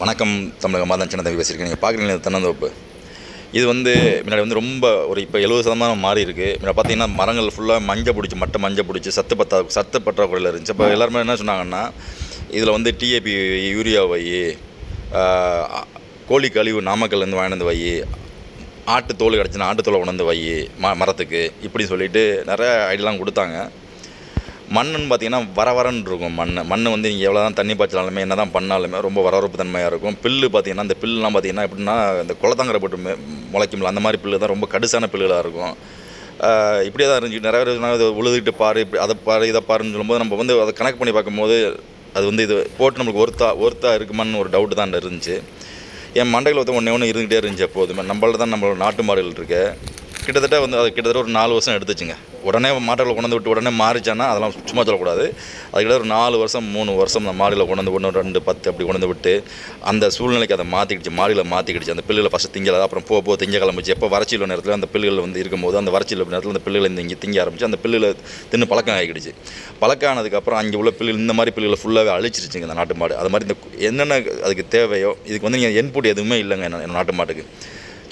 வணக்கம் தமிழக மாதம் சின்ன தம்பி பேசியிருக்கேன் நீங்கள் பார்க்குறீங்க தென்னந்தோப்பு? இது வந்து முன்னாடி வந்து ரொம்ப ஒரு இப்போ எழுபது சதமானம் மாறி இருக்குது முன்னாடி பார்த்தீங்கன்னா மரங்கள் ஃபுல்லாக மஞ்சள் பிடிச்சி மட்டை மஞ்சள் பிடிச்சி சத்து பத்தா சத்து பற்றாக்குறையில் இருந்துச்சு. இப்போ எல்லாருமே என்ன சொன்னாங்கன்னா இதில் வந்து டிஏபி யூரியா வை கோழி கழிவு நாமக்கல்லேருந்து வாங்கினது வை ஆட்டு தோல் கிடச்சின்னா ஆட்டு தோலை கொண்டு வந்து வை ம மரத்துக்கு இப்படி சொல்லிட்டு நிறைய ஐடியெலாம் கொடுத்தாங்க. மண்ணுன்னு பார்த்தீங்கன்னா வர வரன்னு இருக்கும் மண் மண் வந்து நீங்கள் எவ்வளோ தான் தண்ணி பாய்ச்சலாலுமே என்ன தான் பண்ணாலுமே ரொம்ப வரவரப்பு தன்மையாக இருக்கும். பில்லு பார்த்தீங்கன்னா இந்த பில்லுலாம் பார்த்தீங்கன்னா எப்படின்னா இந்த குளத்தங்கரை போட்டு முளைக்கும்ல அந்த மாதிரி பில்லு தான் ரொம்ப கடுசான பில்லுகளாக இருக்கும். இப்படியே தான் இருந்துச்சு. நிறைய பேர் சொன்னாங்க, உழுதுகிட்டு பாரு இப்படி அதை பாரு இதை பாருன்னு சொல்லும்போது நம்ம வந்து அதை கணக்கு பண்ணி பார்க்கும்போது அது வந்து இது போட்டு நம்மளுக்கு ஒருத்தா ஒருத்தா இருக்குமான்னு ஒரு டவுட் தான் இருந்துச்சு. என் மண்டையில் வந்து ஒன்றே ஒன்று இருந்துகிட்டே இருந்துச்சு எப்போதுமே. நம்மள்ட்ட தான் நம்மளோட நாட்டு மாடுகள் இருக்குது கிட்டத்தட்ட வந்து அது கிட்டத்தட்ட ஒரு நாலு வருஷம் எடுத்துச்சுங்க. உடனே மாடுகளை கொண்டு விட்டு உடனே மாறிச்சானா அதெல்லாம் சும்மா சொல்லக்கூடாது. அதுக்கிட்ட ஒரு நாலு வருஷம் மூணு வருஷம் அந்த மாடியில் கொண்டு வந்து ஒன்று ரெண்டு பத்து அப்படி கொண்டு விட்டு அந்த சூழ்நிலைக்கு அதை மாற்றிக்கிடுச்சு மாடியில் மாற்றிக்கிடுச்சு அந்த பில்லுகளை ஃபஸ்ட்டு திங்கலை அப்புறம் போக போக திங்க கிளம்பிச்சு எப்போ வறட்சியில் உள்ள நேரத்தில் அந்த பில்லுகள் வந்து இருக்கும்போது அந்த வறட்சியில் உள்ள நேரத்தில் அந்த பில்லுகளை இந்த இங்கே திங்க ஆரம்பிச்சு அந்த பில்லுகளை தின்னு பழக்கம் ஆகிடுச்சு. பழக்கம் ஆனதுக்கப்புறம் அங்கே உள்ள பில்லு இந்த மாதிரி பில்லுகளை ஃபுல்லாகவே அழிச்சிருச்சுங்க இந்த நாட்டு மாடு. அது மாதிரி இந்த என்னென்ன அதுக்கு தேவையோ இதுக்கு வந்து நீங்கள் என்புட் எதுவுமே இல்லைங்க என்ன நாட்டு மாட்டுக்கு.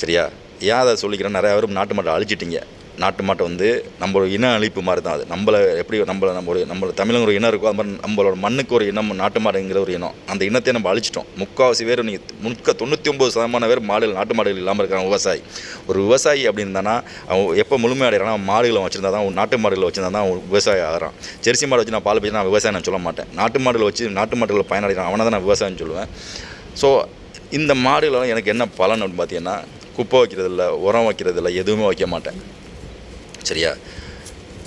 சரியா? ஏன் அதை சொல்லிக்கிறேன் நிறையா பேர் நாட்டு மாட்டை அழிச்சிட்டிங்க. நாட்டு மாட்டை வந்து நம்மளோட இன அழிப்பு மாதிரி தான் அது. நம்மளை எப்படி நம்மளை நம்ம ஒரு நம்ம தமிழங்க ஒரு இனம் இருக்கோ அது மாதிரி நம்மளோட மண்ணுக்கு ஒரு இனம் நாட்டு மாடுங்கிற ஒரு இனம். அந்த இனத்தை நம்ம அழிச்சிட்டோம். முக்கால்வாசி பேர் நீங்கள் முக்க தொண்ணூற்றி ஒம்பது சதமான பேர் மாடுகள் நாட்டு மாடுகள் இல்லாமல் இருக்காங்க விவசாயி. ஒரு விவசாயி அப்படின்னா அவன் எப்போ முழுமையடைகிறான் அவன் மாடுகளை வச்சிருந்தா தான் நாட்டு மாடுகளை வச்சிருந்தா தான் அவன் விவசாயி ஆகிறான். ஜெர்சி மாடு வச்சு நான் பால் பேசி நான் விவசாயம் நான் சொல்ல மாட்டேன். நாட்டு மாடுகளை வச்சு நாட்டு மாடுகளை பயனடைகிறான். அவனை தான் நான் விவசாயம் சொல்லுவேன். ஸோ இந்த மாடுகளெல்லாம் எனக்கு என்ன பலன் அப்படின்னு பார்த்தீங்கன்னா குப்பை வைக்கிறது இல்லை உரம் வைக்கிறது இல்லை எதுவுமே வைக்க மாட்டேன். சரியா?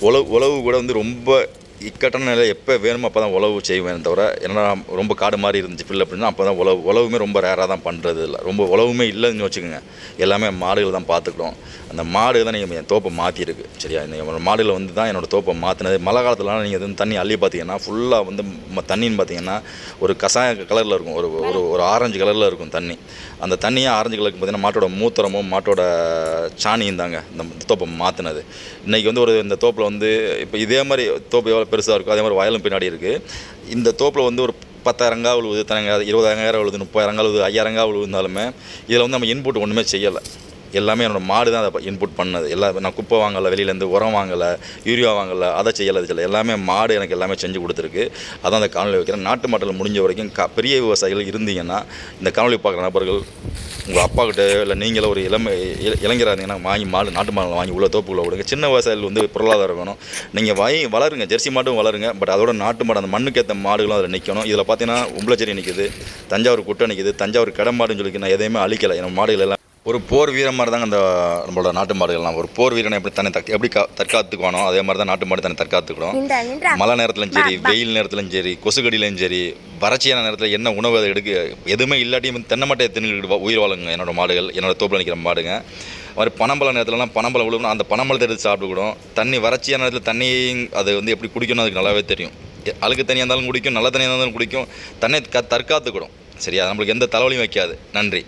உழவு உழவு கூட வந்து ரொம்ப இக்கட்டான நிலை எப்போ வேணுமோ அப்போ தான் உழவு செய்வேன் தவிர ஏன்னா ரொம்ப காடு மாதிரி இருந்துச்சு ஃபில் அப்படின்னா அப்போ தான் உழவு உழவுமே ரொம்ப ரேராக தான் பண்ணுறது இல்லை. ரொம்ப உழவுமே இல்லைன்னு வச்சுக்கோங்க. எல்லாமே மாடுகள் தான் பார்த்துக்கிட்டோம் அந்த மாடு தான் நீங்கள் என் தோப்பை மாற்றிருக்கு சரியா? என்னோடய மாடுகளை வந்து தான் என்னோட தோப்பை மாற்றினது மழை காலத்துலலாம் நீங்கள் வந்து தண்ணி அள்ளி பார்த்தீங்கன்னா ஃபுல்லாக வந்து ம- தண்ணின்னு பார்த்தீங்கன்னா ஒரு கசாய கலரில் இருக்கும். ஒரு ஒரு ஒரு ஆரஞ்சு கலரில் இருக்கும் தண்ணி. அந்த தண்ணியாக ஆரஞ்சு கலருக்கு பார்த்தீங்கன்னா மாட்டோட மூத்திரமும் மாட்டோட சாணியும் தாங்க இந்த தோப்பை மாற்றினது இன்றைக்கி வந்து ஒரு இந்த தோப்பில் வந்து இப்போ இதே மாதிரி தோப்பு எவ்வளோ பெருசாக இருக்கும். அதே மாதிரி வயலும் பின்னாடி இருக்குது இந்த தோப்பில் வந்து ஒரு பத்தாயிரங்கா விழுவுது தனங்க இருபதாயிரம் விழுது முப்பதாயிரங்கா விழுது ஐயாயிரங்கா விழுந்தாலுமே இதில் வந்து நம்ம இன்புட் ஒன்றுமே செய்யலை. எல்லாமே என்னோட மாடு தான் அதை இன்புட் பண்ணது. எல்லா நான் குப்பை வாங்கலை வெளியிலேருந்து உரம் வாங்கலை யூரியா வாங்கலை அதை செய்யலை அது செய்யலை. எல்லாமே மாடு எனக்கு எல்லாமே செஞ்சு கொடுத்துருக்கு. அதான் அந்த காணொலி வைக்கிறேன். நாட்டு மாட்டில் முடிஞ்ச வரைக்கும் க பெரிய விவசாயிகள் இருந்தீங்கன்னா இந்த காணொலி பார்க்குற நபர்கள் உங்கள் அப்பா கிட்ட இல்லை நீங்களே ஒரு இளமை இள- இருந்தீங்கன்னா வாங்கி மாடு நாட்டு மாடு வாங்கி உள்ள தோப்புக்குள்ள விடுங்க. சின்ன விவசாயிகள் வந்து பொருளாதாரம் இருக்கணும். நீங்கள் வாங்கி வளருங்க. ஜெர்சி மாட்டும் வளருங்க. பட் அதோட நாட்டு மாடு அந்த மண்ணுக்கு ஏற்ற மாடுகளும் அதில் நிற்கணும் இதில் பார்த்தீங்கன்னா உம்பளச்சேரி நிற்குது தஞ்சாவூர் குட்டை நிற்குது தஞ்சாவூர் கடமாடுன்னு சொல்லி நான் எதையுமே அழிக்கலை. என் மாடுகள் எல்லாம் ஒரு போர் வீரன் மாதிரி தாங்க அந்த நம்மளோட நாட்டு மாடுகள்லாம். ஒரு போர் வீரனை எப்படி தன்னை தக் எப்படி தற்காத்துக்குவானோ அதே மாதிரி தான் நாட்டு மாடு தன்னை தற்காத்துக்கணும் மழை நேரத்துலையும் சரி வெயில் நேரத்துலையும் சரி கொசுக்கடியிலையும் சரி வறட்சியான நேரத்தில் என்ன உணவு அதை எடுக்க எதுவுமே இல்லாட்டியும் தென்னை மட்டையை தின்னுக்கிட்டு உயிர் வாழுங்க என்னோட மாடுகள் என்னோட தோப்பில் நிற்கிற மாடுங்க. மாதிரி பனம்பழ நேரத்துலலாம் பனம்பழம் விழுவணும் அந்த பனம்பழத்தை எடுத்து சாப்பிட்டுக்கிடும். தண்ணி வறட்சியான நேரத்தில் தண்ணி அது வந்து எப்படி குடிக்கணும் அதுக்கு நல்லாவே தெரியும். அழுக்கு தண்ணியாக இருந்தாலும் குடிக்கும் நல்ல தண்ணியாக இருந்தாலும் குடிக்கும். தன்னை க தற்காத்துக்கிடும். சரியா? நம்மளுக்கு எந்த தலைவலியும் வைக்காது. நன்றி.